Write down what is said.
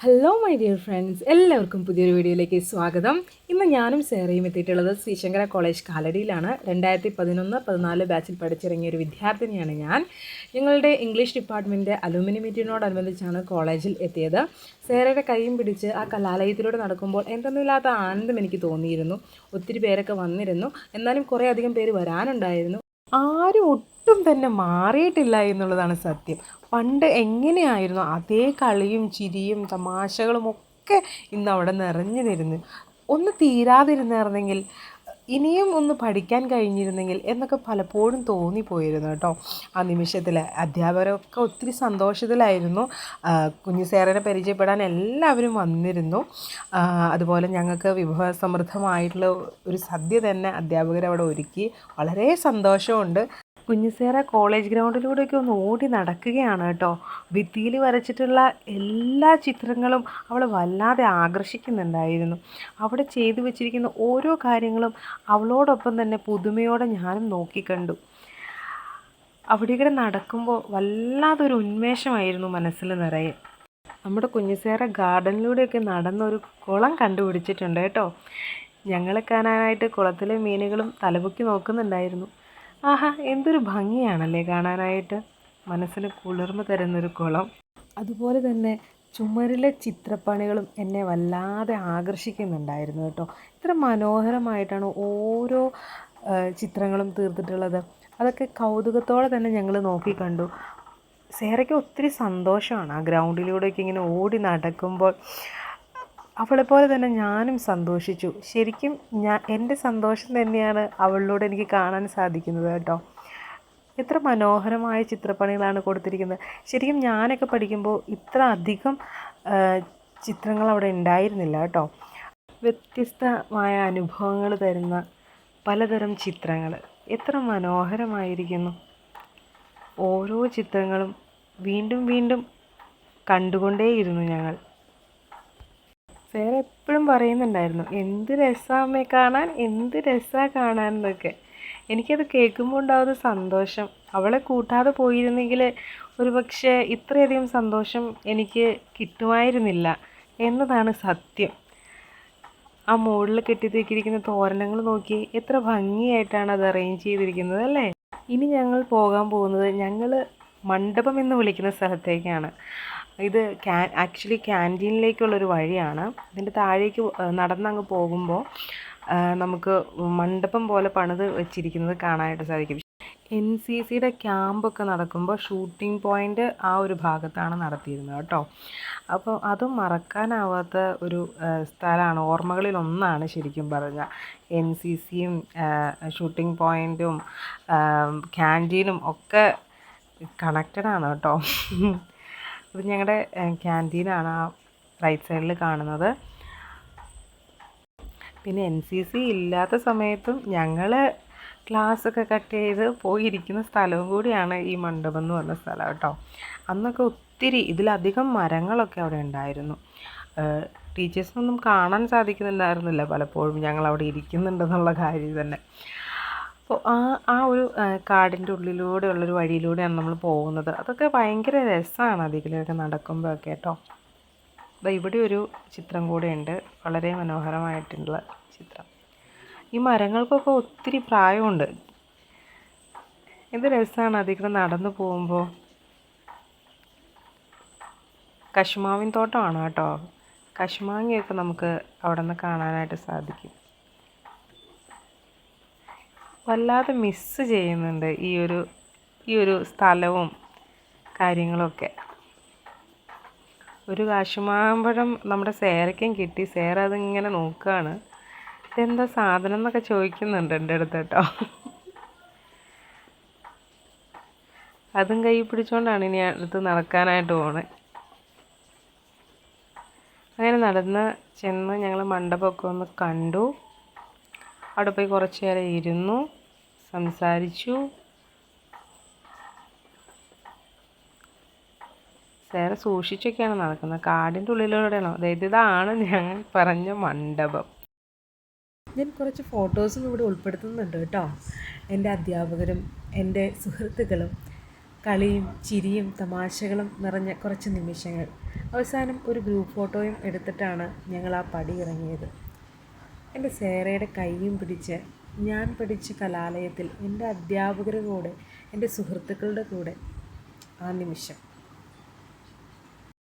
Hello my dear friends എല്ലാവർക്കും പുതിയൊരു വീഡിയോയിലേക്ക് സ്വാഗതം. ഇന്ന് ഞാനും സേറയും എത്തിയിട്ടുള്ളത് ശ്രീശങ്കര കോളേജ് കാലടിയിലാണ്. രണ്ടായിരത്തി പതിനൊന്ന് പതിനാല് ബാച്ചിൽ പഠിച്ചിറങ്ങിയ ഒരു വിദ്യാർത്ഥിനിയാണ് ഞാൻ. ഞങ്ങളുടെ ഇംഗ്ലീഷ് ഡിപ്പാർട്ട്മെന്റ് അലുമിനി മീറ്റിനോടനുബന്ധിച്ചാണ് കോളേജിൽ എത്തിയത്. സേറയുടെ കൈയും പിടിച്ച് ആ കലാലയത്തിലൂടെ നടക്കുമ്പോൾ എന്തെന്നില്ലാത്ത ആനന്ദം എനിക്ക് തോന്നിയിരുന്നു. ഒത്തിരി പേരൊക്കെ വന്നിരുന്നു. എന്നാലും കുറേ അധികം പേര് വരാനുണ്ടായിരുന്നു. ആരും ഒട്ടും തന്നെ മാറിയിട്ടില്ല എന്നുള്ളതാണ് സത്യം. പണ്ട് എങ്ങനെയായിരുന്നു അതേ കളിയും ചിരിയും തമാശകളും ഒക്കെ ഇന്ന് അവിടെ നിറഞ്ഞു നിരുന്നു. ഒന്ന് തീരാതിരുന്നായിരുന്നെങ്കിൽ ഇനിയും ഒന്ന് പഠിക്കാൻ കഴിഞ്ഞിരുന്നെങ്കിൽ എന്നൊക്കെ പലപ്പോഴും തോന്നിപ്പോയിരുന്നു കേട്ടോ. ആ നിമിഷത്തിൽ അധ്യാപകരൊക്കെ ഒത്തിരി സന്തോഷത്തിലായിരുന്നു. ആ, കുഞ്ഞു സേറനെ പരിചയപ്പെടാൻ എല്ലാവരും വന്നിരുന്നു. അതുപോലെ ഞങ്ങൾക്ക് വിഭവസമൃദ്ധമായിട്ടുള്ള ഒരു സദ്യ തന്നെ അധ്യാപകർ അവിടെ ഒരുക്കി. വളരെ സന്തോഷമുണ്ട്. കുഞ്ഞിസേറ കോളേജ് ഗ്രൗണ്ടിലൂടെയൊക്കെ ഒന്ന് ഓടി നടക്കുകയാണ് കേട്ടോ. ഭിത്തിയിൽ വരച്ചിട്ടുള്ള എല്ലാ ചിത്രങ്ങളും അവൾ വല്ലാതെ ആകർഷിക്കുന്നുണ്ടായിരുന്നു. അവിടെ ചെയ്തു വെച്ചിരിക്കുന്ന ഓരോ കാര്യങ്ങളും അവളോടൊപ്പം തന്നെ പുതുമയോടെ ഞാനും നോക്കിക്കണ്ടു. അവിടെ കൂടെ നടക്കുമ്പോൾ വല്ലാതൊരു ഉന്മേഷമായിരുന്നു മനസ്സിൽ നിറയെ. നമ്മുടെ കുഞ്ഞിസേറ ഗാർഡനിലൂടെയൊക്കെ നടന്നൊരു കുളം കണ്ടുപിടിച്ചിട്ടുണ്ട് കേട്ടോ. ഞങ്ങളെ കാണാനായിട്ട് കുളത്തിലെ മീനുകളും തലപൊക്കി നോക്കുന്നുണ്ടായിരുന്നു. ആഹാ എന്തൊരു ഭംഗിയാണല്ലേ കാണാനായിട്ട്. മനസ്സിന് കുളിർമ തരുന്നൊരു കുളം. അതുപോലെ തന്നെ ചുമരിലെ ചിത്രപ്പണികളും എന്നെ വല്ലാതെ ആകർഷിക്കുന്നുണ്ടായിരുന്നു കേട്ടോ. ഇത്ര മനോഹരമായിട്ടാണ് ഓരോ ചിത്രങ്ങളും തീർത്തിട്ടുള്ളത്. അതൊക്കെ കൗതുകത്തോടെ തന്നെ ഞങ്ങൾ നോക്കിക്കണ്ടു സേറയ്ക്ക് ഒത്തിരി സന്തോഷമാണ് ആ ഗ്രൗണ്ടിലൂടെയൊക്കെ ഇങ്ങനെ ഓടി നടക്കുമ്പോൾ. അവളെപ്പോലെ തന്നെ ഞാനും സന്തോഷിച്ചു. ശരിക്കും ഞാൻ എന്റെ സന്തോഷം തന്നെയാണ് അവളിലൂടെ എനിക്ക് കാണാൻ സാധിക്കുന്നത് കേട്ടോ. എത്ര മനോഹരമായ ചിത്രപ്പണികളാണ് കൊടുത്തിരിക്കുന്നത്. ശരിക്കും ഞാനൊക്കെ പഠിക്കുമ്പോൾ ഇത്ര അധികം ചിത്രങ്ങൾ അവിടെ ഉണ്ടായിരുന്നില്ല കേട്ടോ. വ്യത്യസ്തമായ അനുഭവങ്ങൾ തരുന്ന പലതരം ചിത്രങ്ങൾ. എത്ര മനോഹരമായിരിക്കുന്നു. ഓരോ ചിത്രങ്ങളും വീണ്ടും വീണ്ടും കണ്ടുകൊണ്ടേയിരുന്നു ഞങ്ങൾ. വേറെ എപ്പോഴും പറയുന്നുണ്ടായിരുന്നു. എന്ത് രസമേ കാണാൻ എന്ത് രസമാണ് കാണാൻ എന്നൊക്കെ. എനിക്കത് കേൾക്കുമ്പോൾ ഉണ്ടാവുന്ന സന്തോഷം. അവളെ കൂട്ടാതെ പോയിരുന്നെങ്കിൽ ഒരു പക്ഷേ ഇത്രയധികം സന്തോഷം എനിക്ക് കിട്ടുമായിരുന്നില്ല എന്നതാണ് സത്യം. ആ മുകളിൽ കെട്ടിത്തേക്കിരിക്കുന്ന തോരണങ്ങൾ നോക്കി എത്ര ഭംഗിയായിട്ടാണ് അത് അറേഞ്ച് ചെയ്തിരിക്കുന്നത് അല്ലേ? ഇനി ഞങ്ങൾ പോകാൻ പോകുന്നത് ഞങ്ങൾ മണ്ഡപം എന്ന് വിളിക്കുന്ന സ്ഥലത്തേക്കാണ്. ഇത് ക്യാ ആക്ച്വലി ക്യാന്റീനിലേക്കുള്ളൊരു വഴിയാണ്. ഇതിന്റെ താഴേക്ക് നടന്നങ്ങ് പോകുമ്പോൾ നമുക്ക് മണ്ഡപം പോലെ പണിത് വെച്ചിരിക്കുന്നത് കാണാനായിട്ട് സാധിക്കും. എൻ സി സിയുടെ ക്യാമ്പൊക്കെ നടക്കുമ്പോൾ ഷൂട്ടിംഗ് പോയിന്റ് ആ ഒരു ഭാഗത്താണ് നടത്തിയിരുന്നത് കേട്ടോ. അപ്പോൾ അത് മറക്കാനാവാത്ത ഒരു സ്ഥലമാണ് ഓർമ്മകളിൽ ഒന്നാണ് ശരിക്കും പറഞ്ഞാൽ. എൻ സി സിയും ഷൂട്ടിംഗ് പോയിന്റും ക്യാന്റീനും ഒക്കെ കണക്റ്റഡ് ആണ് കേട്ടോ. ഇത് ഞങ്ങളുടെ ക്യാന്റീനാണ് ആ റൈറ്റ് സൈഡിൽ കാണുന്നത്. പിന്നെ എൻ സി സി ഇല്ലാത്ത സമയത്തും ഞങ്ങൾ ക്ലാസ്സൊക്കെ കട്ട് ചെയ്ത് പോയിരിക്കുന്ന സ്ഥലവും കൂടിയാണ് ഈ മണ്ഡപം എന്ന് പറഞ്ഞ സ്ഥലം കേട്ടോ. അന്നൊക്കെ ഒത്തിരി ഇതിലധികം മരങ്ങളൊക്കെ അവിടെ ഉണ്ടായിരുന്നു. ടീച്ചേഴ്സിനൊന്നും കാണാൻ സാധിക്കുന്നുണ്ടായിരുന്നില്ല പലപ്പോഴും ഞങ്ങൾ അവിടെ ഇരിക്കുന്നുണ്ടെന്നുള്ള കാര്യം തന്നെ. അപ്പോൾ ആ ആ ഒരു കാടിന്റെ ഉള്ളിലൂടെ ഉള്ളൊരു വഴിയിലൂടെയാണ് നമ്മൾ പോകുന്നത്. അതൊക്കെ ഭയങ്കര രസമാണ് അതിലൊക്കെ നടക്കുമ്പോഴൊക്കെ കേട്ടോ. അപ്പോൾ ഇവിടെ ഒരു ചിത്രം കൂടെ ഉണ്ട് വളരെ മനോഹരമായിട്ടുള്ള ചിത്രം. ഈ മരങ്ങൾക്കൊക്കെ ഒത്തിരി പ്രായമുണ്ട്. എന്ത് രസമാണ് അതിൽ നടന്നു പോകുമ്പോൾ കശുമാവിൻ തോട്ടമാണ് കേട്ടോ? കശുമാങ്ങയൊക്കെ നമുക്ക് അവിടെ നിന്ന് കാണാനായിട്ട് സാധിക്കും. വല്ലാതെ മിസ്സ് ചെയ്യുന്നുണ്ട് ഈ ഒരു ഈ ഒരു സ്ഥലവും കാര്യങ്ങളൊക്കെ. ഒരു കാശുമാമ്പഴം നമ്മുടെ സേരയ്ക്കും കിട്ടി. സേര അതിങ്ങനെ നോക്കുകയാണ് ഇതെന്താ സാധനം എന്നൊക്കെ ചോദിക്കുന്നുണ്ട് എന്റെ അടുത്ത് കേട്ടോ. അതും കൈ പിടിച്ചുകൊണ്ടാണ് ഇനി അടുത്ത് നടക്കാനായിട്ട് പോണേ. അങ്ങനെ നടന്ന് ചെന്ന് ഞങ്ങൾ മണ്ഡപമൊക്കെ ഒന്ന് കണ്ടു. അവിടെ പോയി കുറച്ച് നേരം ഇരുന്നു. സംസാരിച്ചു. സാറ് സൂക്ഷിച്ചൊക്കെയാണ് നടക്കുന്നത്. കാടിന്റെ ഉള്ളിലൂടെയാണോ? അതായത് ഇതാണ് ഞാൻ പറഞ്ഞ മണ്ഡപം. ഞാൻ കുറച്ച് ഫോട്ടോസും ഇവിടെ ഉൾപ്പെടുത്തുന്നുണ്ട് കേട്ടോ. എന്റെ അധ്യാപകരും എന്റെ സുഹൃത്തുക്കളും കളിയും ചിരിയും തമാശകളും നിറഞ്ഞ കുറച്ച് നിമിഷങ്ങൾ. അവസാനം ഒരു ഗ്രൂപ്പ് ഫോട്ടോയും എടുത്തിട്ടാണ് ഞങ്ങൾ ആ പടി ഇറങ്ങിയത്. എന്റെ സേറയുടെ കൈയും പിടിച്ച് ഞാൻ പഠിച്ച കലാലയത്തിൽ എന്റെ അധ്യാപകരുടെ കൂടെ എന്റെ സുഹൃത്തുക്കളുടെ കൂടെ ആ നിമിഷം.